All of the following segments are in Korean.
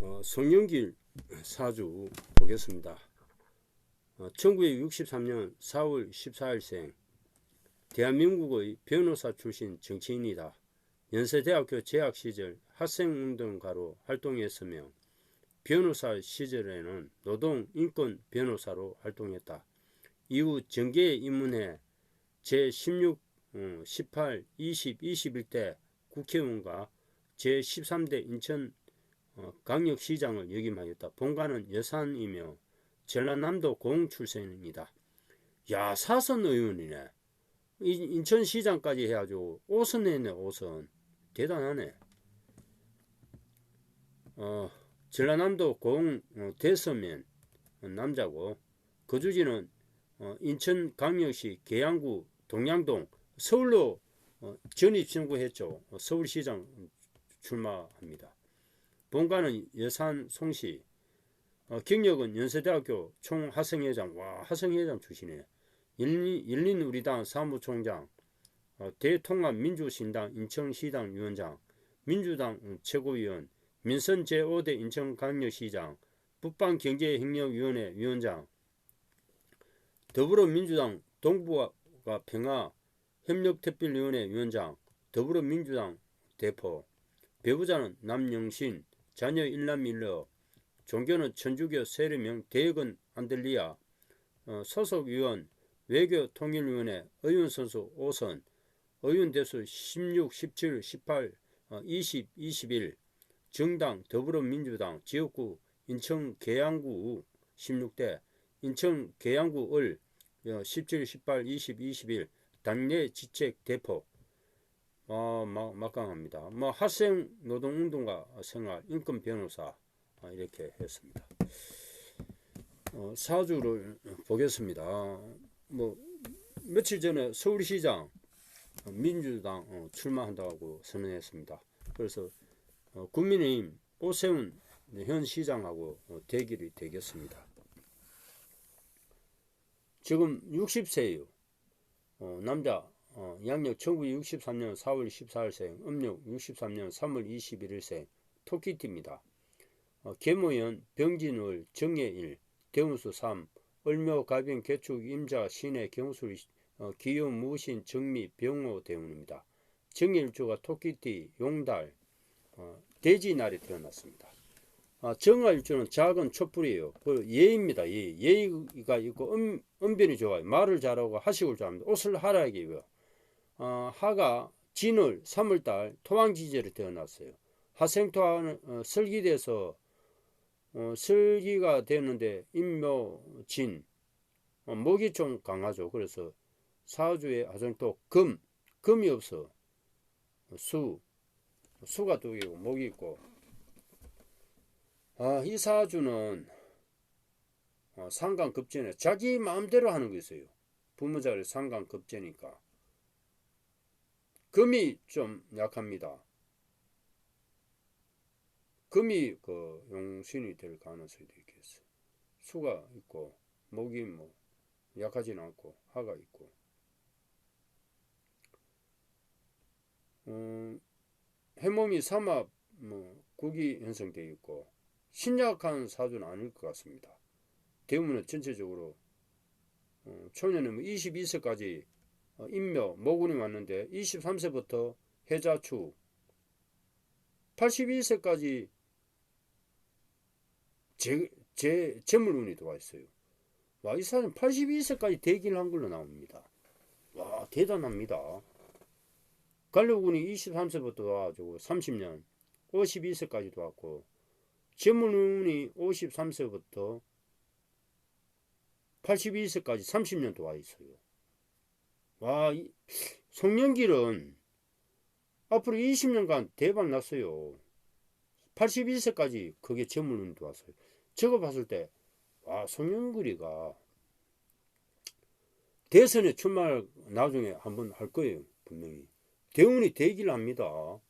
어, 송영길 사주 보겠습니다. 어, 1963년 4월 14일생 대한민국의 변호사 출신 정치인이다. 연세대학교 재학 시절 학생운동가로 활동했으며 변호사 시절에는 노동인권 변호사로 활동했다. 이후 정계에 입문해 제16, 어, 18, 20, 21대 국회의원과 제13대 인천 어, 강력시장을 역임하였다. 본관은 여산이며 전라남도 공 출신입니다. 야 사선 의원이네. 인- 인천시장까지 해가지고 5선 했네 5선. 대단하네. 어, 전라남도 공 어, 대서면 어, 남자고 거주지는 어, 인천광역시 계양구 동양동 서울로 어, 전입 신고했죠. 어, 서울시장 출마합니다. 본관은 여산 송시 어, 경력은 연세대학교 총학생회장 와 학생회장 출신이네. 열린, 열린 우리당 사무총장 어, 대통합민주신당 인천시당 위원장 민주당 음, 최고위원 민선 제5대 인천광역시장 북방경제협력위원회 위원장 더불어민주당 동북아 평화 협력특별위원회 위원장 더불어민주당 대표 배우자는 남영신 자녀 일남 일녀 종교는 천주교 세례명 대역은 안들리아 어, 소속 위원 외교통일위원회 의원선수 5선 의원 대수 16, 17, 18, 어, 20, 21 정당 더불어민주당 지역구 인천 계양구 16대 인천 계양구 을 어, 17, 18, 20, 21 당내 지책 대표 어, 막, 막강합니다. 뭐 학생 노동운동가 생활 인권 변호사 아, 이렇게 했습니다. 어, 사주를 보겠습니다. 뭐 며칠 전에 서울시장 어, 민주당 어, 출마한다고 선언했습니다. 그래서 어, 국민의힘 오세훈 현 시장하고 어, 대결이 되겠습니다. 지금 60세예요. 어, 남자 어, 양력 1963년 4월 14일생, 음력 63년 3월 21일생, 토끼띠입니다. 어, 계모연 병진월 정예일, 대운수 3, 을묘 가병 개축 임자 신의 경술 어, 기요 무신 정미 병호 대운입니다. 정일주가 토끼띠 용달 어, 돼지날에 태어났습니다. 아, 정화일주는 작은 촛불이에요. 그 예입니다. 예. 예의가 있고 은, 은변이 좋아요. 말을 잘하고 하식을 좋아합니다. 옷을 하라게 입어요. 어, 하가 진월 3월달 토왕지제로 태어났어요. 하생토하는 어, 설기돼서 어, 설기가 되는데 인묘진 어, 목이 좀 강하죠. 그래서 사주에 하생토 금 금이 없어 수 수가 두 개고 목이 있고 아, 이 사주는 어, 상관급제네 자기 마음대로 하는 거 있어요. 부모자를 상관급제니까 금이 좀 약합니다. 금이 그 용신이 될 가능성이 있겠어. 수가 있고 목이 뭐 약하진 않고 하가 있고. 음, 해몸이 삼합 뭐 국이 형성되어 있고 신약한 사주는 아닐 것 같습니다. 대우문은 전체적으로 어, 초년에 뭐 22세까지 어, 인묘 모군이 왔는데 23세부터 해자축 82세까지 제, 제, 재물운이 들어와 있어요. 와, 이 사람 82세까지 대기를 한 걸로 나옵니다. 와, 대단합니다. 간료군이 23세부터 와가지고 30년, 52세까지도 왔고, 재물운이 53세부터 82세까지 30년도 와 있어요. 와, 이, 송영길은 앞으로 20년간 대박 났어요. 82세까지 그게 재물운도 왔어요. 저거 봤을 때, 와, 송영길이가 대선에 출마를 나중에 한번 할 거예요. 분명히. 대운이 되기를 합니다.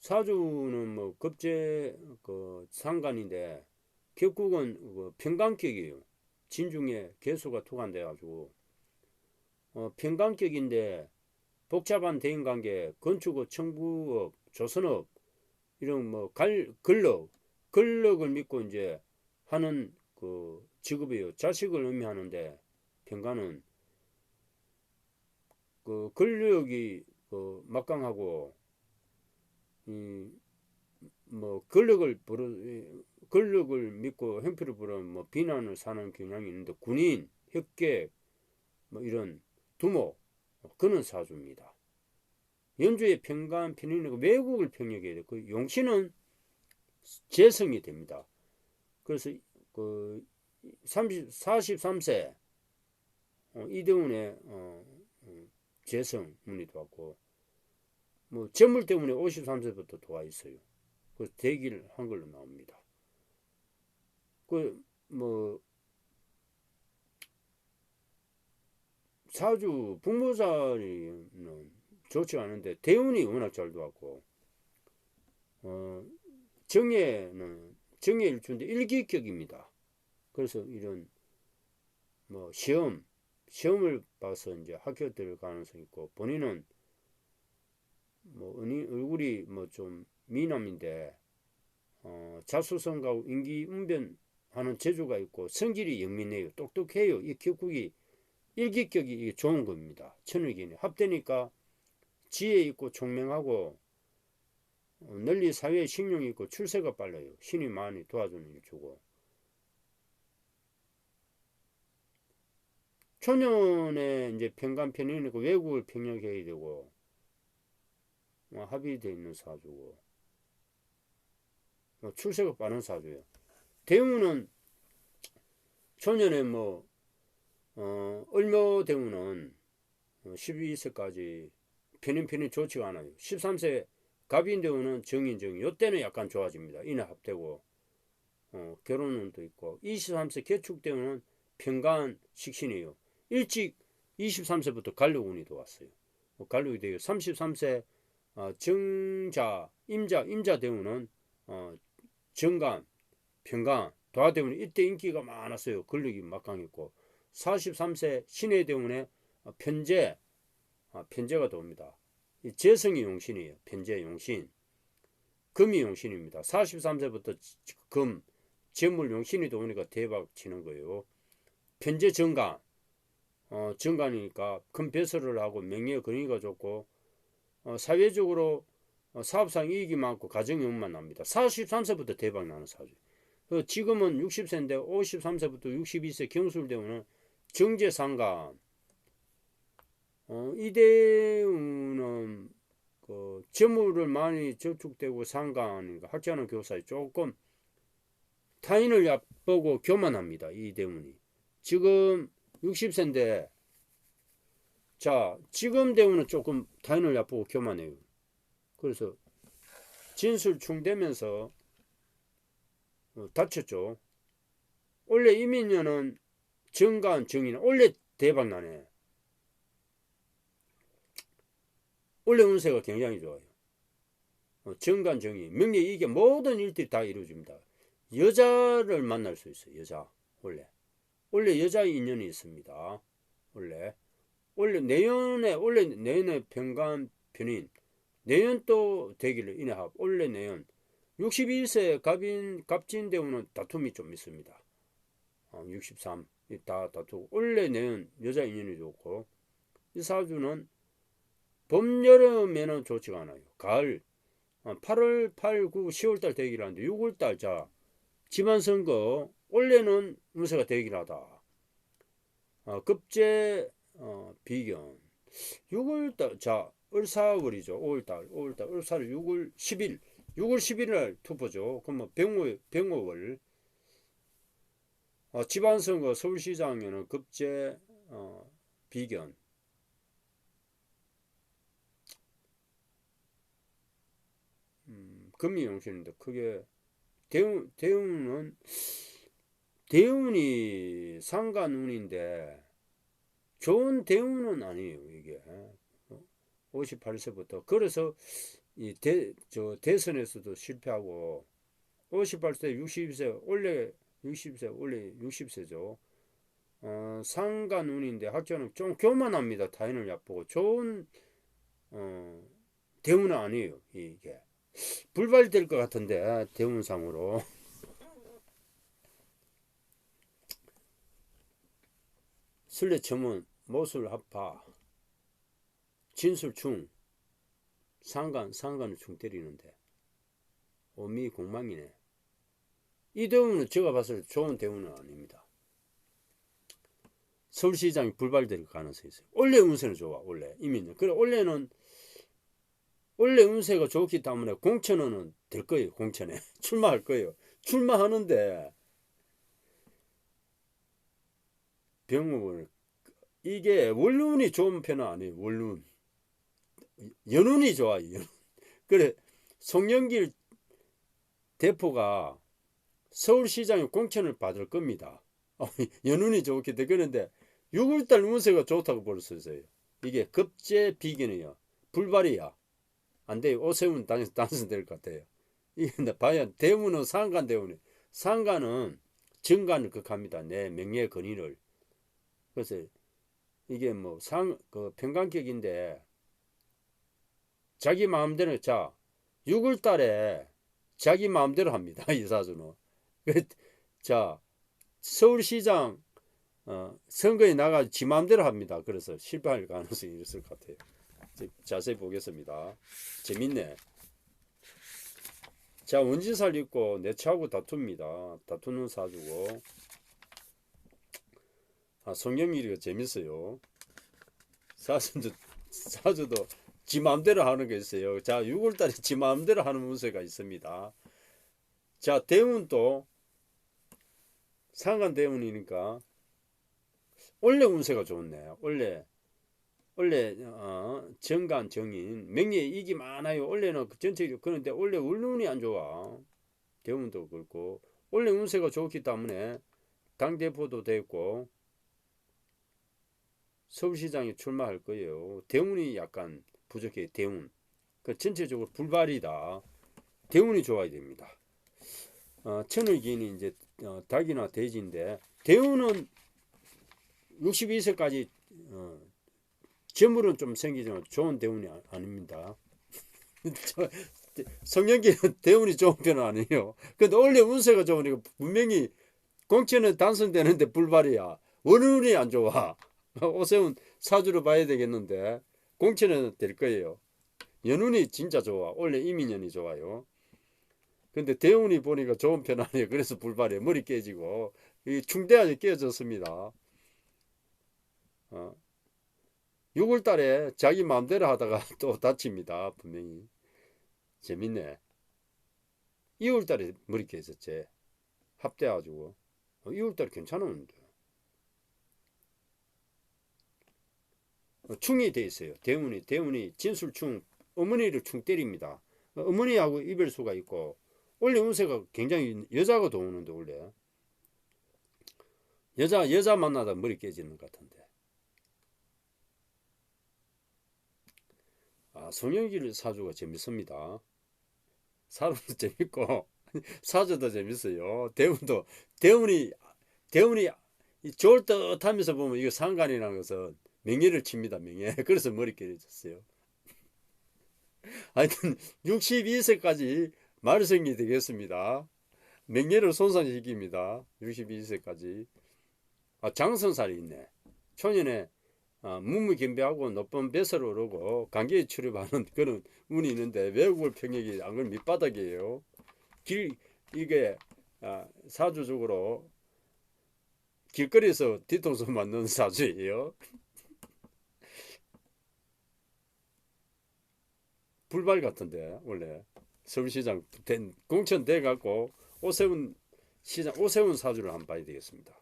사주는 뭐 급제 그 상관인데 격국은 그 평강격이에요. 진중에 개수가 투간돼 가지고 어, 평강격인데 복잡한 대인관계, 건축업, 청부업, 조선업 이런 뭐 갈, 근력, 근력을 믿고 이제 하는 그 직업이에요. 자식을 의미하는데 평가는 그 근력이 그 막강하고 이뭐 근력을 부르 근력을 믿고 형편을 부르 뭐 비난을 사는 경향이 있는데 군인, 혁계 뭐 이런 두목 그는 사주입니다. 연주의 평간 편인이고 외국을 평력해야 돼. 그 용신은 재성이 됩니다. 그래서 그 30, 43세 어, 이대훈의 어, 어, 재성 문이 들어왔고 뭐 재물 때문에 53세부터 들어와 있어요. 그 대기를 한 걸로 나옵니다. 그뭐 사주 북모자리는 좋지 않은데 대운이 워낙 잘 들어왔고 어, 정예는 정예 일주인데 일기격입니다. 그래서 이런 뭐 시험 시험을 봐서 이제 학교 들어갈 가능성이 있고 본인은 뭐 얼굴이 뭐 좀 미남인데 어, 자수성가하고 인기응변하는 재주가 있고 성질이 영민해요. 똑똑해요. 이 격국이 일기격이 좋은 겁니다. 천을기는 합되니까 지혜 있고 총명하고 어, 널리 사회에 신용이 있고 출세가 빨라요. 신이 많이 도와주는 일주고 초년에 이제 평간 편이니까 외국을 평력해야 되고 뭐 합의되어 있는 사주고 뭐 출세가 빠른 사주예요. 대우는 초년에 뭐 어, 을묘 대우는 12세까지 편인 편인 좋지가 않아요. 13세 갑인 대우는 정인 정인 요때는 약간 좋아집니다. 인하 합되고 어, 결혼은 또 있고 23세 개축 대우는 평간 식신이에요. 일찍 23세부터 간료운이 들어왔어요. 뭐 간료이 되고 33세 어, 정자, 임자, 임자 대우는 어, 정간, 평간, 도화대운이 이때 인기가 많았어요. 근력이 막강했고 43세 신의 대운에 어, 편제, 아, 편제가 들어옵니다. 재성이 용신이에요. 편제 용신. 금이 용신입니다. 43세부터 금, 재물 용신이 들어오니까 대박 치는 거예요. 편제 정간, 어, 정관이니까 큰 배설을 하고 명예 근위가 좋고 어, 사회적으로 어, 사업상 이익이 많고 가정이 운만 납니다. 43세부터 대박 나는 사주. 그 지금은 60세인데 53세부터 62세 경술대우는 정제상관 어, 이대우는 그 재물을 많이 저축되고 상관이니까 학자는 교사에 조금 타인을 얕보고 교만합니다. 이대운이 지금 60세인데 자 지금 대우는 조금 타인을 얕보고 교만해요. 그래서 진술충되면서 어, 다쳤죠. 원래 이민년은 정관 정인 원래 대박나네. 원래 운세가 굉장히 좋아요. 어, 정관 정인 명리 이게 모든 일들이 다 이루어집니다. 여자를 만날 수 있어요. 여자 원래 원래 여자 인연이 있습니다. 원래 원래 내년에 원래 내년에 병간 편인 내년 또 되기를 인해합 원래 내년 61세 갑인 갑진 대우는 다툼이 좀 있습니다. 어, 63 다 다투고 원래 내년 여자 인연이 좋고 이 사주는 봄 여름에는 좋지가 않아요. 가을 8월 8, 9, 10월달 되기를 하는데 6월 달 자 지방선거 원래는 운세가 되긴 하다. 어, 급제 어, 비견 6월 달 자 을사월이죠. 5월 달 5월 달 을사를 6월 10일 6월 11일 날 투표죠. 그럼 뭐 병호 병호월 어, 지방선거 서울시장에는 급제 어, 비견. 음, 금이용신인데 크게 대운 대운은 대운이 상관운인데 좋은 대운은 아니에요 이게. 58세부터. 그래서 이 대, 저 대선에서도 실패하고 58세 60세 원래 60세 원래 60세죠. 어, 상관운인데 학자는 좀 교만합니다. 타인을 얕보고. 좋은 어, 대운은 아니에요 이게. 불발될 것 같은데 대운상으로. 술래첨은 모술 합파 진술충. 상간 상간을 충 때리는데. 오미 공망이네 이 대운은 제가 봤을 때 좋은 대운은 아닙니다. 서울시장이 불발될 가능성이 있어요. 원래 운세는 좋아 원래 이미는 그래 원래는 원래 운세가 좋기 때문에 공천은 될 거예요 공천에. 출마할 거예요. 출마하는데 병업을 이게 원룬이 좋은 편은 아니에요 원룬 연운이 좋아요 연운. 그래 송영길 대표가 서울시장에 공천을 받을 겁니다. 어, 연운이 때문에 그런데 6월달 운세가 좋다고 볼 수 있어요. 이게 급제 비견이요. 불발이야. 안 돼요. 오세훈 당- 당선될 것 같아요. 이게 봐야 대운은 상간 대운이 상간은 정관을 극합니다. 내 명예 건의를. 그래서 이게 뭐 상 그 평강격인데 자기 마음대로 자 6월 달에 자기 마음대로 합니다. 이 사주는. 그, 자 서울시장 어, 선거에 나가 지 마음대로 합니다. 그래서 실패할 가능성이 있을 것 같아요. 자세히 보겠습니다. 재밌네. 자 원진살 있고 내 차하고 다툽니다. 다투는 사주고 아, 성경일이가 재밌어요. 사주도, 사주도 지 마음대로 하는 게 있어요. 자, 6월달에 지 마음대로 하는 운세가 있습니다. 자, 대운도 상간 대운이니까 원래 운세가 좋네. 원래 원래 어, 정간 정인 명예 이익이 많아요. 원래는 그 전체적으로 그런데 원래 운운이 안 좋아. 대운도 그렇고 원래 운세가 좋기 때문에 당 대표도 됐고 서울시장에 출마할 거예요. 대운이 약간 부족해. 대운. 그 전체적으로 불발이다. 대운이 좋아야 됩니다. 어, 천을기는 이제 어, 닭이나 돼지인데 대운은 62세까지 어, 재물은 좀 생기지만 좋은 대운이 아, 아닙니다. 저, 성년기는 대운이 좋은 편은 아니에요. 근데 원래 운세가 좋으니까 분명히 공천은 당선되는데 불발이야. 원운이 안 좋아. 오세훈 사주로 봐야 되겠는데 공천은 될 거예요. 연운이 진짜 좋아. 원래 이민년이 좋아요. 근데 대운이 보니까 좋은 편 아니에요. 그래서 불발이에요. 머리 깨지고 이 충대안이 깨졌습니다. 어. 6월 달에 자기 마음대로 하다가 또 다칩니다. 분명히. 재밌네. 2월 달에 머리 깨졌지. 합대가지고. 2월 달에 괜찮았는데. 어, 충이 돼 있어요. 대운이 대운이 진술충 어머니를 충 때립니다. 어, 어머니하고 이별수가 있고 원래 운세가 굉장히 여자가 도우는데 원래 여자 여자 만나다 머리 깨지는 것 같은데 아 송영길 사주가 재밌습니다. 사주도 재밌고 사주도 재밌어요. 대운도 대운이 대운이 좋을 듯 하면서 보면 이거 상관이라는 것은 명예를 칩니다. 명예. 그래서 머리 깨졌어요. 하여튼 62세까지 말썽이 되겠습니다. 명예를 손상시킵니다. 62세까지. 아, 장선살이 있네. 초년에 아, 문무겸비하고 높은 배설을 오르고 관계에 출입하는 그런 운이 있는데 외국을 평역이 안 그러면 밑바닥이에요. 길 이게 아, 사주적으로 길거리에서 뒤통수 맞는 사주예요. 불발 같은데 원래 서울시장 된 공천 돼 갖고 오세훈 시장 오세훈 사주를 한번 봐야 되겠습니다.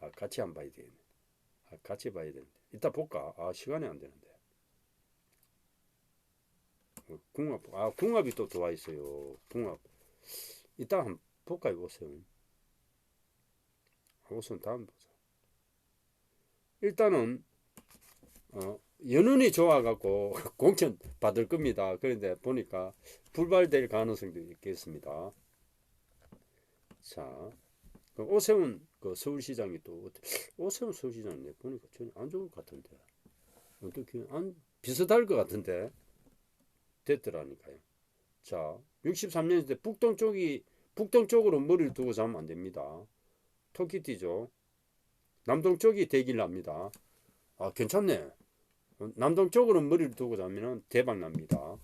아 같이 한번 봐야 되겠네. 아 같이 봐야 되는데 이따 볼까? 아 시간이 안 되는데. 어, 궁합 아 궁합이 또 들어와 있어요. 궁합 이따 한번 볼까요 오세훈? 오세훈 다음 보자. 일단은 어. 연운이 좋아갖고 공천 받을 겁니다. 그런데 보니까 불발될 가능성도 있겠습니다. 자, 그 오세훈 그 서울시장이 또 오세훈 서울시장인데 보니까 전혀 안 좋을 것 같은데 어떻게 안 비슷할 것 같은데 됐더라니까요. 자, 63년 대 북동 쪽이 북동 쪽으로 머리를 두고 자면 안 됩니다. 토끼띠죠. 남동 쪽이 대길 납니다. 아, 괜찮네. 남동쪽으로 머리를 두고 자면 대박 납니다.